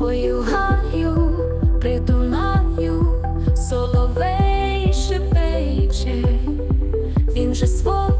Ою гаю, придунаю, соловей шипече, він же свого.